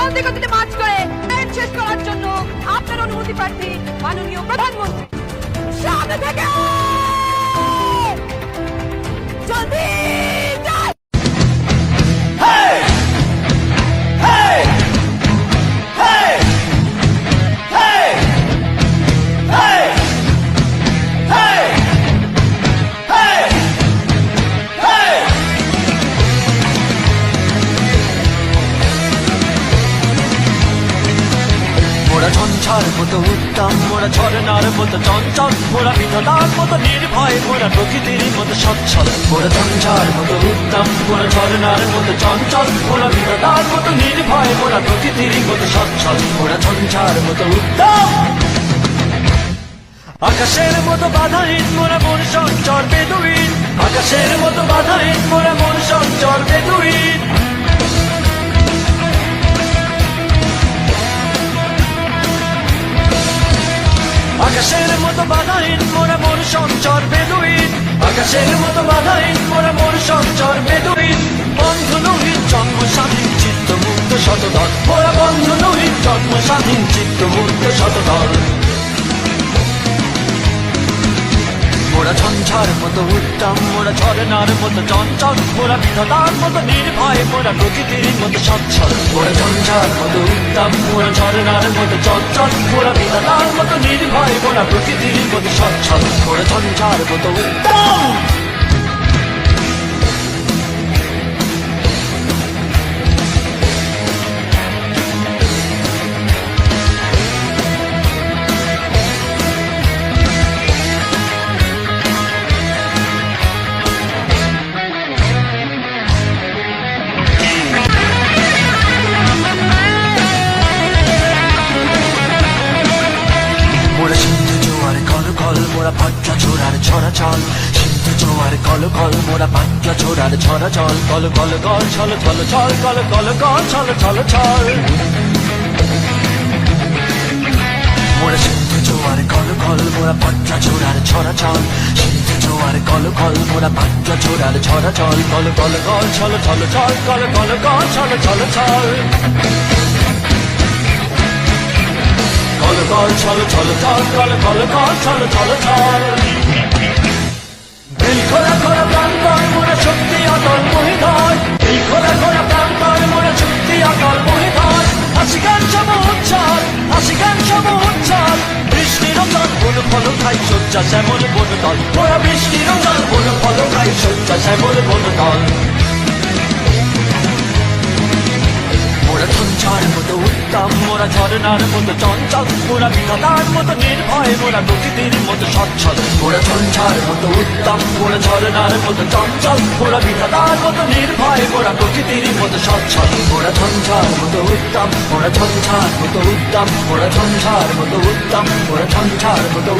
শান্তি গতিতে মার্চ করে আইন শেষ করার জন্য আপনার অনুমতি প্রার্থী মাননীয় প্রধানমন্ত্রী। সামনে থেকে! ঝঞ্ঝার মতো উত্তম, মোরা ঝরনার মতো চঞ্চল, মোরা বিধাতার মতো নির্ভয়, মোরা প্রকৃতির মতো সচ্ছল। মোরা ঝঞ্ঝার মতো উত্তম, মোরা ঝরনার মতো চঞ্চল, মোরা বিধাতার মতো নির্ভয়, মোরা প্রকৃতির মতো সচ্ছল। মোরা ঝঞ্ঝার মতো উত্তম। আকাশের মতো বাধাহীন, মোরা মন সঞ্চর বেদুইন। আকাশের মতো বাধাহীন, মোরা আকাশের মতো বাধাহীন, মোরা মোর সঞ্চর বেদুইন। আকাশের মতো বাধাহীন, মোরা মোর সঞ্চর বেদুইন। বন্ধু নহিত জন্ম স্বাধীন চিত্ত মুক্ত শতধর মোরা বন্ধু নহিত জন্ম স্বাধীন চিত্ত মুক্ত শতদল। মোরা ঝঞ্ঝার মতো উত্তম মোরা ঝরনার মতো চঞ্চল মোরা বিধাতার মতো নির্ভয় মোরা প্রকৃতির মতো সচ্ছল। মোরা ঝঞ্ঝার মতো উত্তম মোরা ঝরনার মতো চঞ্চল মোরা বিধাতার মতো নির্ভয় মোরা প্রকৃতির মতো সচ্ছল। মোরা ঝঞ্ঝার মতো উত্তম! কল মোরা পাঞ্জা ছোড়ার ছড়া চল সিন্ধু জোয়ার কল কল মোরা পাঞ্জা ছোড়ার ছড়া চল কল কল কল ছল ছল ছল কল কল কল ছল ছল ছল মোরা সিন্ধু জোয়ার কল কল মোরা পাঞ্জা ছোড়ার ছড়া চল সিন্ধু জোয়ার কল কল মোরা পাঞ্জা ছোড়ার ছড়া চল কল কল কল ছল ছল ছল কল কল কল ছল ছল ছল কল ছল ছল ছল কল কল কল ছল ছল ছল দিল খোলা খোলা প্রান্তর মোরা শক্তি অটল মহিধর দিল খোলা খোলা প্রান্তর মোরা শক্তি অটল মহিধর হাসি গান সব উচ্ছল হাসি গান সব উচ্ছল বৃষ্টির জল বন ফল খাই সজ্জা শ্যামল বন দল মোরা বৃষ্টির জল বন ফল খাই সজ্জা শ্যামল বন দল উত্তম মোরা ঝরনার মতো চঞ্চল, মোরা বিধাতার মতো নির্ভয়, মোরা প্রকৃতির মতো সচ্ছল। মোরা ঝঞ্ঝার মতো উত্তম, মোরা ঝরনার মতো চঞ্চল, মোরা বিধাতার মতো নির্ভয়, মোরা প্রকৃতির মতো সচ্ছল। মোরা ঝঞ্ঝার মতো উত্তম, মোরা ঝঞ্ঝার মতো উত্তম, মোরা ঝঞ্ঝার মতো উত্তম, মোরা ঝঞ্ঝার মতো